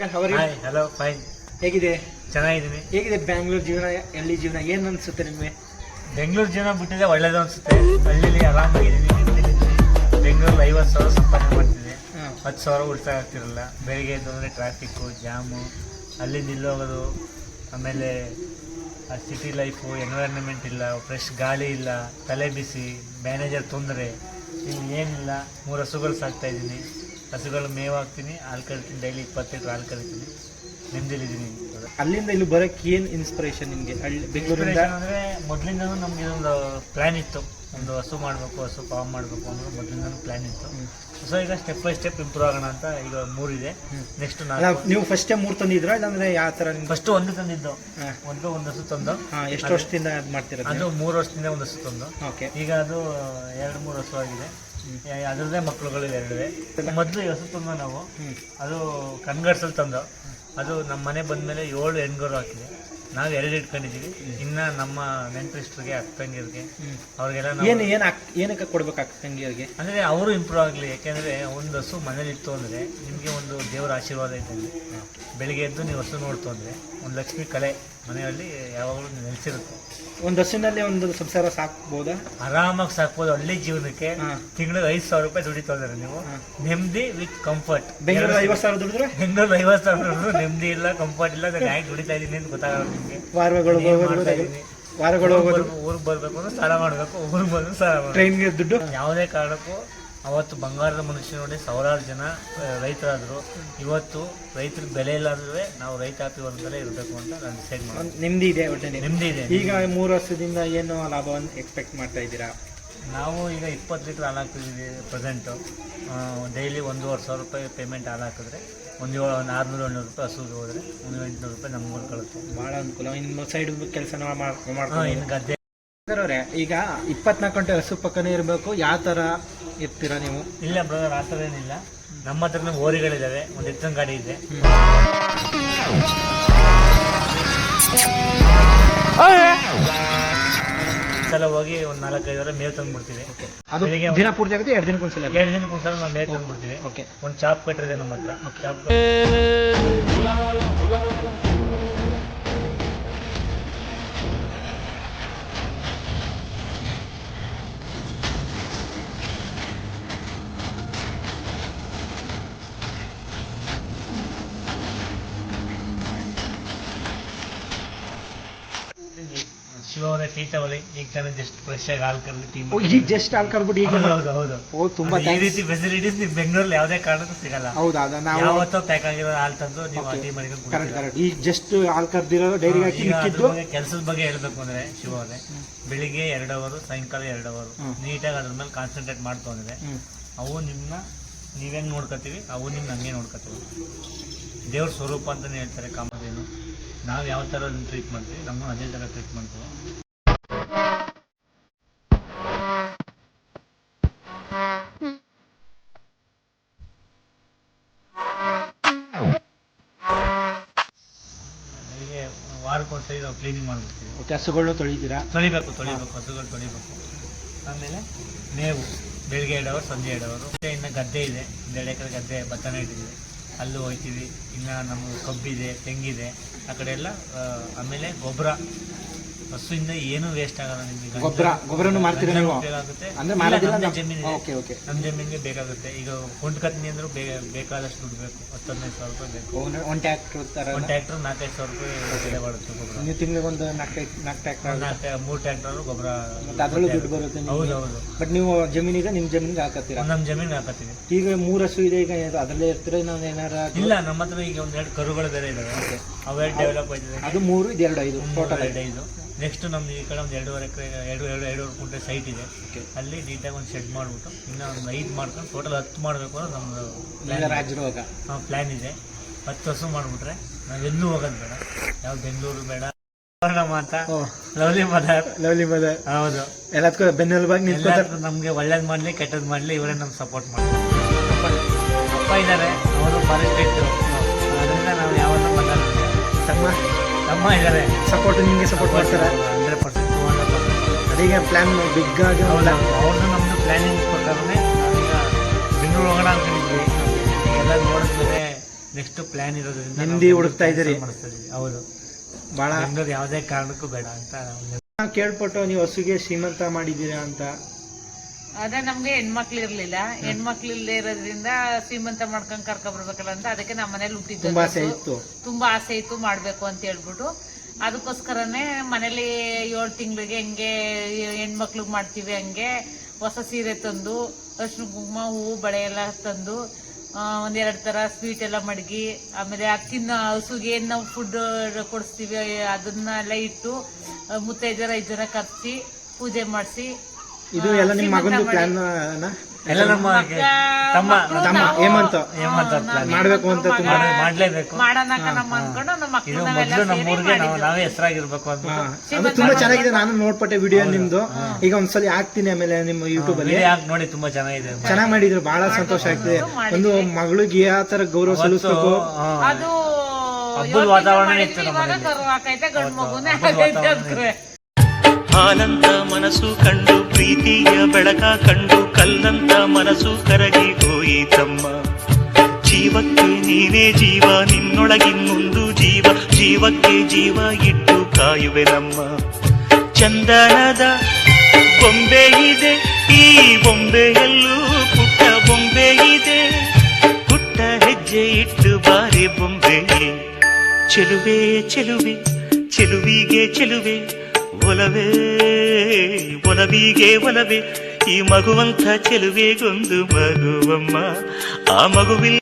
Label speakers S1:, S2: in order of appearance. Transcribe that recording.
S1: Hi hello fine
S2: ಹೇಗಿದೆ?
S1: ಚೆನ್ನಾಗಿದ್ದೀನಿ.
S2: ಹೇಗಿದೆ ಬ್ಯಾಂಗ್ಳೂರ್ ಜೀವನ ಹಳ್ಳಿ ಜೀವನ? ಏನು ಅನಿಸುತ್ತೆ ನಿಮಗೆ?
S1: ಬೆಂಗಳೂರು ಜೀವನ ಬಿಟ್ಟಿದೆ ಒಳ್ಳೇದು ಅನಿಸುತ್ತೆ. ಹಳ್ಳಿಲಿ ಆರಾಮಾಗಿದ್ದೀನಿ ನಿಂತಿದ್ದೀನಿ. ಬೆಂಗಳೂರಲ್ಲಿ ಐವತ್ತು ಸಾವಿರ ಸಂಪಾದನೆ ಮಾಡ್ತಿದ್ದೆ ಹತ್ತು ಸಾವಿರ ಉಳಿತಾಯ ಆಗ್ತಿರಲ್ಲ. ಬೆಳಿಗ್ಗೆ ಎದ್ದು ಅಂದರೆ ಟ್ರಾಫಿಕ್ಕು ಜಾಮು ಅಲ್ಲಿ ನಿಲ್ಲೋಗೋದು ಆಮೇಲೆ ಆ ಸಿಟಿ ಲೈಫು ಎನ್ವೈರನ್ಮೆಂಟ್ ಇಲ್ಲ ಫ್ರೆಶ್ ಗಾಳಿ ಇಲ್ಲ ತಲೆ ಬಿಸಿ ಮ್ಯಾನೇಜರ್ ತೊಂದರೆ ಇಲ್ಲಿ ಏನಿಲ್ಲ ಮೂರು ಹಸುಗಳು ಸಾಕ್ತಾ ಇದ್ದೀನಿ. ಹಸುಗಳು ಮೇವು ಹಾಕ್ತೀನಿ ಹಾಲು ಕರಿತೀನಿ ಡೈಲಿ ಇಪ್ಪತ್ತು ಲೀಟ್ರ್ ಹಾಲು ಕರಿತೀನಿ. ನೆಮ್ಮದಿಲಿದ್ದೀನಿ
S2: ಅಲ್ಲಿಂದ ಇಲ್ಲಿ ಬರೋಕ್ಕೆ ಏನು ಇನ್ಸ್ಪಿರೇಷನ್ ನಿಮಗೆ? ಹಳ್ಳಿ ಬೆಂಗಳೂರಿಂದ?
S1: ಅಂದರೆ ಮೊದಲಿಂದನೂ ನಮಗೆ ಒಂದು ಪ್ಲ್ಯಾನ್ ಇತ್ತು. ಒಂದು ಹಸು ಮಾಡಬೇಕು ಹಸು ಫಾರ್ಮ್ ಮಾಡಬೇಕು ಅನ್ನೋದು ಮೊದಲಿಂದನೂ ಪ್ಲ್ಯಾನ್ ಇತ್ತು. ಸೊ ಈಗ ಸ್ಟೆಪ್ ಬೈ ಸ್ಟೆಪ್ ಇಂಪ್ರೂವ್ ಆಗೋಣ ಅಂತ ಈಗ ಮೂರಿದೆ. ನೆಕ್ಸ್ಟ್ ನಾಲ್ಕು
S2: ನೀವು ಫಸ್ಟೇ ಮೂರು ತಂದಿದ್ರಾ? ಇಲ್ಲಾಂದ್ರೆ ಯಾವ ತರ ನಿಮ್ಗೆ
S1: ಫಸ್ಟ್ ಒಂದು ತಂದಿದ್ದು. ಒಂದು ಒಂದು ಹಸು ತಂದು.
S2: ಎಷ್ಟು ವರ್ಷದಿಂದ ಅದು ಮಾಡ್ತೀರಾ
S1: ಅದು ಮೂರು ವರ್ಷದಿಂದ ಒಂದು ಹಸು ತಂದು.
S2: ಓಕೆ
S1: ಈಗ ಅದು ಎರಡು ಮೂರು ಹಸು ಆಗಿದೆ. ಅದರದ್ದೇ ಮಕ್ಕಳುಗಳು ಎರಡಿವೆ. ಮೊದಲು ಹೆಸರು ತುಂಬ ನಾವು ಅದು ಕಣ್ಗಡ್ಸಲ್ ತಂದು ಅದು ನಮ್ಮ ಮನೆ ಬಂದಮೇಲೆ ಏಳು ಹೆಣ್ಗರು ಹಾಕಿದೆ. ನಾವು ಎರಡು ಇಟ್ಕೊಂಡಿದ್ದೀವಿ ಇನ್ನ ನಮ್ಮ ನೆಂಟರಿಷ್ಟರಿಗೆ ಅಕ್ಕ
S2: ತಂಗಿಯರಿಗೆ
S1: ಅವ್ರಿಗೆಲ್ಲ ನಾವು
S2: ಏನು ಏನು ಏನಕ್ಕೆ ಕೊಡ್ಬೇಕು ತಂಗಿಯವ್ರಿಗೆ
S1: ಅಂದರೆ ಅವರು ಇಂಪ್ರೂವ್ ಆಗಲಿ ಯಾಕೆಂದ್ರೆ ಒಂದು ಹಸು ಮನೇಲಿತ್ತು ಅಂದರೆ ನಿಮಗೆ ಒಂದು ದೇವರ ಆಶೀರ್ವಾದ ಇದ್ದಂಗೆ ಬೆಳಿಗ್ಗೆ ಎದ್ದು ನೀವು ಹಸು ನೋಡ್ತು ಅಂದರೆ ಒಂದು ಲಕ್ಷ್ಮಿ ಕಲೆ ಮನೆಯಲ್ಲಿ ಯಾವಾಗಲೂ ನೆಲೆಸಿರುತ್ತೆ.
S2: ಒಂದು ಹಸಿನಲ್ಲಿ ಒಂದು ಸಂಸಾರ ಸಾಕ್ಬೋದಾ?
S1: ಆರಾಮಾಗಿ ಸಾಕ್ಬೋದು ಹಳ್ಳಿ ಜೀವನಕ್ಕೆ. ತಿಂಗಳಿಗೆ ಐದು ಸಾವಿರ ರೂಪಾಯಿ ದುಡಿತಾ ಇದ್ದಾರೆ ನೀವು. ನೆಮ್ಮದಿ ವಿತ್ ಕಂಫರ್ಟ್
S2: ಬೆಂಗಳೂರು ಐವತ್ತು ಸಾವಿರ ದುಡಿದ್ರೆ?
S1: ಬೆಂಗಳೂರು ಐವತ್ತು ಸಾವಿರ ದುಡಿದ್ರು ನೆಮ್ಮದಿ ಇಲ್ಲ ಕಂಫರ್ಟ್ ಇಲ್ಲ ನಾನು ಯಾಕೆ ದುಡಿತಾ ಇದ್ದೀನಿ ಅಂತ ಗೊತ್ತಾಗಲ್ಲ.
S2: ವಾರಗಳು ವಾರಗಳು ಹೋಗೋದು.
S1: ಊರಿಗೆ ಬರಬೇಕು ಅಂದ್ರೆ ಸಾಲ ಮಾಡಬೇಕು ಊರಿಗೆ ಬಂದ್ರೆ ಸಾಲ
S2: ಟ್ರೈನ್ಗೆ ದುಡ್ಡು?
S1: ಯಾವುದೇ ಕಾರಣಕ್ಕೂ ಅವತ್ತು ಬಂಗಾರದ ಮನುಷ್ಯ ನೋಡಿ ಸಾವಿರಾರು ಜನ ರೈತರಾದ್ರು. ಇವತ್ತು ರೈತರ ಬೆಲೆ ಇಲ್ಲ ಅಂದ್ರೆ ನಾವು ರೈತಾಪಿ ವರ್ಗದಲ್ಲೇ ಇರಬೇಕು ಅಂತ ನಾನು ಡಿಸೈಡ್ ಮಾಡಿ
S2: ಒಂದ್ ನೆಮ್ಮದಿ ಇದೆ ಒಟ್ಟಿನಲ್ಲಿ
S1: ನೆಮ್ಮದಿ ಇದೆ
S2: ಈಗ ಮೂರು ವರ್ಷದಿಂದ ಏನು ಲಾಭವನ್ನು ಎಕ್ಸ್ಪೆಕ್ಟ್ ಮಾಡ್ತಾ ಇದ್ದೀರಾ?
S1: ನಾವು ಈಗ ಇಪ್ಪತ್ತು ಲೀಟ್ರ್ ಹಾಲು ಹಾಕ್ತಿದ್ದೀವಿ ಪ್ರೆಸೆಂಟು ಡೈಲಿ ಒಂದೂವರೆ ಸಾವಿರ ರೂಪಾಯಿ ಪೇಮೆಂಟ್ ಹಾಲು ಹಾಕಿದ್ರೆ. ಒಂದು ಏಳು ಒಂದು ಆರುನೂರು ಏಳ್ನೂರು ರೂಪಾಯಿ ಹಸುಗೆ ಹೋದರೆ ಒಂದು ಎಂಟುನೂರು ರೂಪಾಯಿ ನಮ್ಗೆ ಉಳ್ಕೊಳ್ಳುತ್ತೆ
S2: ಭಾಳ ಅನುಕೂಲ. ಇನ್ನು ಸೈಡ್ ಕೆಲಸ ಮಾಡ್ಕೊಂಡು
S1: ಇನ್ನು ಗದ್ದೆ.
S2: ಅವರೇ ಈಗ ಇಪ್ಪತ್ನಾಲ್ಕು ಗಂಟೆ ಹಸು ಪಕ್ಕನೇ ಇರಬೇಕು. ಯಾವ ಥರ ಇರ್ತೀರಾ ನೀವು?
S1: ಇಲ್ಲ ಬ್ರದರ್ ಆ ಥರ ಏನಿಲ್ಲ. ನಮ್ಮ ಹತ್ರನೇ ಓರಿಗಳಿದ್ದಾವೆ ಒಂದು ಎತ್ತಿನ ಗಾಡಿ ಇದೆ. ಸಲ ಹೋಗಿ ಒಂದು ನಾಲ್ಕೈದು ವರೆ ಮೇವು ತಂದ್ಬಿಡ್ತೀವಿ
S2: ಅದು
S1: ಬೆಳಿಗ್ಗೆ
S2: ದಿನ ಪೂರ್ತಿ ಆಗುತ್ತೆ ಎರಡು ದಿನಕ್ಕೆ ಒಂದ್ಸಲ
S1: ಎರಡು ದಿನಕ್ಕೆ ಒಂದ್ಸಲ ನಾವು ಮೇವು ತಂದ್ಬಿಡ್ತೀವಿ
S2: ಓಕೆ
S1: ಒಂದು ಚಾಪ್ ಕಟ್ಟಿದೆ ನಮ್ಮ ಹತ್ರ. ಚಾಪ್ ಶಿವ ಅವರೇ ಟೀ ತಗೊಳ್ಳಿ ಈಗ ತಾನೇ ಜಸ್ಟ್ ಫ್ರೆಶ್ ಆಗಿ ಹಾಲು ಕರೆದು
S2: ಈಗ ಜಸ್ಟ್ ಹಾಲು ಕರ್ಬಿಟ್ಟು ಈಗ
S1: ಹೌದು ಹೌದು
S2: ಓ ತುಂಬಾ
S1: ಈ ರೀತಿ ಫೆಸಿಲಿಟೀಸ್ ನೀವು ಬೆಂಗಳೂರಲ್ಲಿ ಯಾವುದೇ ಕಾರಣಕ್ಕೂ ಸಿಗಲ್ಲ.
S2: ಹೌದಾ ಅದ ನಾವು
S1: ಯಾವತ್ತೋ ಪ್ಯಾಕ್ ಆಗಿರೋ ಹಾಲು ತಂದು ನೀವು
S2: ಆ
S1: ಟೀ ಮಾಡ್ಕೊಂಡು
S2: ಕರೆಕ್ಟ್ ಕರೆಕ್ಟ್ ಈಗ ಜಸ್ಟ್ ಹಾಲ್ ಕರ್ದಿರೋ ಡೈರಿಗೆ ಹಾಕಿ
S1: ಈಗ ಬಗ್ಗೆ ಕೆಲಸದ ಬಗ್ಗೆ ಹೇಳ್ಬೇಕು ಅಂದ್ರೆ ಶಿವ ಅವರೇ ಬೆಳಿಗ್ಗೆ ಎರಡು ಅವರು ಸಾಯಂಕಾಲ ಎರಡು ಅವರು. ನೀಟಾಗಿ ಅದ್ರ ಮೇಲೆ ಕಾನ್ಸಂಟ್ರೇಟ್
S2: ಮಾಡ್ಕೊಂಡ್ರೆ
S1: ಅವು ನಿಮ್ಮನ್ನ ನೀವೇನು ನೋಡ್ಕೋತೀವಿ ಅವು ನಿಮ್ಮ ಹಂಗೆ ನೋಡ್ಕೋತೀವಿ ದೇವ್ರ ಸ್ವರೂಪ ಅಂತಲೇ ಹೇಳ್ತಾರೆ ಕಾಮಧೇನು. ನಾವು ಯಾವ ಥರ ಟ್ರೀಟ್ ಮಾಡ್ತೀವಿ? ನಮ್ಮ ಅದೇ ಥರ ಟ್ರೀಟ್ ಮಾಡ್ತೀವಿ. ವಾರಕ್ಕೊಂದ್ಸರಿ ನಾವು ಕ್ಲೀನಿಂಗ್ ಮಾಡ್ಬಿಡ್ತೀವಿ.
S2: ಓಕೆ ಹಸುಗಳು ತೊಳಿತೀರಾ?
S1: ತೊಳಿಬೇಕು ತೊಳಿಬೇಕು ಹಸುಗಳು ತೊಳಿಬೇಕು. ಆಮೇಲೆ ಮೇವು ಬೆಳಿಗ್ಗೆ ಎರಡು ಅವರು ಸಂಜೆ ಎರಡು ಅವರು ಮತ್ತೆ ಇನ್ನು ಗದ್ದೆ ಇದೆ. ಎರಡು ಎಕರೆ ಗದ್ದೆ ಭತ್ತ ನೆಟ್ಟಿದ್ದೀವಿ ಅಲ್ಲೂ ಹೋಯ್ತೀವಿ ಇನ್ನು ನಮ್ಮ ಕಬ್ಬಿದೆ ತೆಂಗಿದೆ ಆ ಕಡೆ ಎಲ್ಲ ಆಮೇಲೆ ಗೊಬ್ಬರ ಹಸುವಿಂದ ಏನು ವೇಸ್ಟ್ ಆಗಲ್ಲ ನಿಮಗೆ.
S2: ಗೊಬ್ಬರ ಗೊಬ್ಬರನು ಮಾಡ್ತೀರಾ ನೀವು?
S1: ಉಪಯೋಗ
S2: ಅಂದ್ರೆ ಮಾಡೋದಿಲ್ಲ
S1: ನಮ್ದೇ
S2: ನಮ್-
S1: ಜಮೀನಿದೆ
S2: ಓಕೆ ಓಕೆ.
S1: ನಮ್ಮ ಜಮೀನಿಗೆ ಬೇಕಾಗುತ್ತೆ. ಈಗ ಕೊಂಡ್ಕತ್ನಿ ಅಂದ್ರೂ ಬೇಗ ಬೇಕಾದಷ್ಟು ದುಡ್ಡು ಬೇಕು. ಹತ್ತು ಸಾವಿರ ರೂಪಾಯಿ ಬೇಕು.
S2: ಒಂದು ಟ್ಯಾಕ್ಟರ್ ತರ
S1: ಒಂದು ಟ್ರ್ಯಾಕ್ಟರ್ ನಾಲ್ಕೈದು ಸಾವಿರ ರೂಪಾಯಿ ಬೆಲೆ ಬರುತ್ತೆ ಗೊಬ್ಬರ.
S2: ನೀವು ತಿಂಗಳಿಗೆ ಒಂದು ನಾಲ್ಕೈದು ನಾಲ್ಕು ಟ್ಯಾಕ್ಟರ್
S1: ನಾಲ್ಕು ಮೂರು ಟ್ಯಾಕ್ಟರ್ ಗೊಬ್ಬರ
S2: ಮತ್ತೆ ಅದರಲ್ಲೂ ದುಡ್ಡು ಬರುತ್ತೆ
S1: ಹೌದು ಹೌದು.
S2: ಬಟ್ ನೀವು ಜಮೀನಿಗೆ ನಿಮ್ಮ ಜಮೀನಿಗೆ ಹಾಕತ್ತೀರಾ?
S1: ನಮ್ಮ ಜಮೀನ್ ಹಾಕತ್ತೀವಿ.
S2: ಈಗ ಮೂರು ಹಸು ಇದೆ ಈಗ ಅದರಲ್ಲೇ ಇರ್ತೀರಾ? ಇನ್ನೊಂದು ಏನಾರ
S1: ಇಲ್ಲ ನಮ್ಮ ಹತ್ರ ಈಗ ಒಂದೆರಡು ಕರುಗಳು ಬೇರೆ ಇದಾವೆ. ಅವೆರಡು ಡೆವಲಪ್ ಆಯ್ತದೆ.
S2: ಅದು ಮೂರು ಇದೆ ಎರಡು ಐದು ಟೋಟಲ್
S1: ಐದು. ನೆಕ್ಸ್ಟ್ ನಮ್ದು ಈ ಕಡೆ ಒಂದು ಎರಡೂವರೆ ಎಕರೆ ಎರಡು ಎರಡು ಎರಡೂವರೆ ಕುಂಟೆ ಸೈಟ್ ಇದೆ. ಅಲ್ಲಿ ನೀಟಾಗಿ ಒಂದು ಶೆಡ್ ಮಾಡಿಬಿಟ್ಟು ಇನ್ನು ಒಂದು ಐದು ಮಾಡ್ಕೊಂಡು ಟೋಟಲ್ ಹತ್ತು ಮಾಡಬೇಕು ಅನ್ನೋದು ನಮ್ಮದು
S2: ಹೋಗ
S1: ಪ್ಲ್ಯಾನ್ ಇದೆ. ಹತ್ತು ವರ್ಷ ಮಾಡಿಬಿಟ್ರೆ ಎಲ್ಲೂ ಹೋಗೋದು ಬೇಡ. ಯಾವ ಬೆಂಗಳೂರು ಬೇಡ. ನಮ್ಗೆ ಅಂತ ಲವ್ಲಿ ಮದರ್
S2: ಲವ್ಲಿ ಮದರ್
S1: ಹೌದು.
S2: ಎಲ್ಲದಕ್ಕೂ ಬೆನ್ನೆಲುಬಾಗಿ
S1: ನಮಗೆ ಒಳ್ಳೇದು ಮಾಡಲಿ ಕೆಟ್ಟದ್ದು ಮಾಡಲಿ ಇವರೇ ನಮ್ಗೆ ಸಪೋರ್ಟ್ ಮಾಡ್ತಾರೆ ಅಪ್ಪ ಇದ್ದಾರೆ ಅವರು ಫಾರೆಸ್ಟ್ ಅದರಿಂದ ನಾವು ಯಾವತ್ತೂ ಮಾತಾಡ್ತೀವಿ
S2: ತಮ್ಮ
S1: ತಮ್ಮ ಇದ್ದಾರೆ
S2: ಸಪೋರ್ಟ್ ನಿಮಗೆ ಸಪೋರ್ಟ್ ಮಾಡ್ತಾರೆ.
S1: Hundred percent two hundred percent
S2: ಅದೀಗ ಪ್ಲ್ಯಾನ್ ಬಿಗ್ ಆಗಿ
S1: ಹೌದಾ. ಅವ್ರನ್ನ ನಮ್ಮದು ಪ್ಲ್ಯಾನಿಂಗ್ ಪ್ರಕಾರನೇ ನಾವೀಗ ಬೆಂಗಳೂರು ಹೋಗೋಣ ಅಂದ್ಕೊಂಡಿದ್ವಿ. ಎಲ್ಲ ನೋಡಿದ್ಮೇಲೆ ನೆಕ್ಸ್ಟ್ ಪ್ಲ್ಯಾನ್ ಇರೋದ್ರಿಂದ
S2: ಹಿಂದಿ
S1: ನಾವು
S2: ಹುಡುಕ್ತಾ ಇದ್ದೀರಿ.
S1: ಮಾಡಿಸ್ತಾ. ಹೌದು.
S2: ಭಾಳ
S1: ಬೆಂಗಳೂರು ಯಾವುದೇ ಕಾರಣಕ್ಕೂ ಬೇಡ ಅಂತ
S2: ಕೇಳ್ಪಟ್ಟು ನೀವು ಹಸುಗೆ ಶ್ರೀಮಂತ ಮಾಡಿದ್ದೀರಾ ಅಂತ
S3: ಅದೇ ನಮ್ಗೆ ಹೆಣ್ಮಕ್ಳು ಇರ್ಲಿಲ್ಲ. ಹೆಣ್ಮಕ್ಳು ಇಲ್ಲದೆ ಇರೋದ್ರಿಂದ ಶ್ರೀಮಂತ ಮಾಡ್ಕೊಂಡ್ ಕರ್ಕೊಂಡ್ ಬರ್ಬೇಕಲ್ಲ ಅಂತ ಅದಕ್ಕೆ ನಮ್ಮ ಮನೇಲಿ ಹುಟ್ಟಿದ್ದು.
S2: ತುಂಬಾ ಆಸೆ ಇತ್ತು.
S3: ಮಾಡ್ಬೇಕು ಅಂತ ಹೇಳ್ಬಿಟ್ಟು. ಅದಕ್ಕೋಸ್ಕರನೇ ಮನೇಲಿ ಏಳು ತಿಂಗಳಿಗೆ ಹೆಂಗೆ ಹೆಣ್ಮಕ್ಳಿಗೆ ಮಾಡ್ತೀವಿ ಹಂಗೆ ಹೊಸ ಸೀರೆ ತಂದು ಅರ್ಶಿನ ಕುಂಕುಮ ಹೂವು ಬಳೆ ಎಲ್ಲ ತಂದು ಒಂದೆರಡು ಥರ ಸ್ವೀಟ್ ಎಲ್ಲ ಮಡಗಿ ಆಮೇಲೆ ತಿನ್ನ ಹಸುಗೆ ಏನು ನಾವು ಫುಡ್ ಕೊಡಿಸ್ತೀವಿ ಅದನ್ನೆಲ್ಲ ಇಟ್ಟು ಆ, ಮುತ್ತೈದರ ಐದು ಜನ ಕರ್ಸಿ ಪೂಜೆ ಮಾಡಿಸಿ
S2: ಇದು ಎಲ್ಲ ನಿಮ್ಮ ಮಗಂದು ಪ್ಲಾನ್
S1: ಎಲ್ಲ ನಮ್ಮ ತಮ್ಮ
S2: ತಮ್ಮ ಹೇಮಂತ.
S1: ಹೇಮಂತ
S2: ಮಾಡ್ಬೇಕು ಅಂತ ತುಂಬಾ
S1: ಮಾಡ್- ಮಾಡ್ಲೇಬೇಕು.
S3: ಮಾಡೋಣ ನಮ್ಮ ಅನ್ಕೊಂಡು ನಮ್ಮ
S1: ಇದು ಮೊದಲು ನಮ್ಮ ಊರಿಗೆ ನಾವು ನಾವೇ ಹೆಸರಾಗಿರ್ಬೇಕು ಅಂತ
S2: ಅದು ತುಂಬಾ ಚೆನ್ನಾಗಿದೆ. ನಾನು ನೋಡ್ಪಟ್ಟೆ ವಿಡಿಯೋ ನಿಮ್ದು. ಈಗ ಒಂದ್ಸಲಿ ಹಾಕ್ತೀನಿ ಆಮೇಲೆ ನಿಮ್ಮ ಯೂಟ್ಯೂಬ್ ಅಲ್ಲಿ.
S1: ನೋಡಿ ತುಂಬಾ ಚೆನ್ನಾಗಿದೆ.
S2: ಚೆನ್ನಾಗಿ ಮಾಡಿದ್ರು ಬಹಳ ಸಂತೋಷ ಆಗ್ತಿದೆ. ಒಂದು ಮಗಳಿಗೆ ಯಾವ ತರ ಗೌರವ ಸಲ್ಲಿಸಬೇಕು?
S1: ಹಾ.
S3: ಅದು
S1: ಹಬ್ಬದ ವಾತಾವರಣ ಇತ್ತು ನಮ್ಮ.
S4: ಹಾಲಂತ ಮನಸ್ಸು ಕಂಡು ಪ್ರೀತಿಯ ಬೆಳಕ ಕಂಡು ಕಲ್ಲಂತ ಮನಸ್ಸು ಕರಗಿ ಹೋಯಿತಮ್ಮ ಜೀವಕ್ಕೆ ನೀನೇ ಜೀವ, ನಿನ್ನೊಳಗಿನ್ನೊಂದು ಜೀವ, ಜೀವಕ್ಕೆ ಜೀವ ಇಟ್ಟು ಕಾಯುವೆ ನಮ್ಮ. ಚಂದನದ ಬೊಂಬೆ ಇದೆ, ಈ ಬೊಂಬೆಯಲ್ಲೂ ಪುಟ್ಟ ಬೊಂಬೆ ಇದೆ. ಪುಟ್ಟ ಹೆಜ್ಜೆ ಇಟ್ಟು ಬಾರಿ ಬೊಂಬೆ ಚೆಲುವೆ ಚೆಲುವೆ, ಚೆಲುವಿಗೆ ಚೆಲುವೆ. ಒಲವೇ ಒಲವಿಗೆ ಒಲವೇ ಈ ಮಗುವಂಥ ಚೆಲುವೆಗೊಂದು ಮಗುವಮ್ಮ. ಆ ಮಗುವಿಲ್ಲ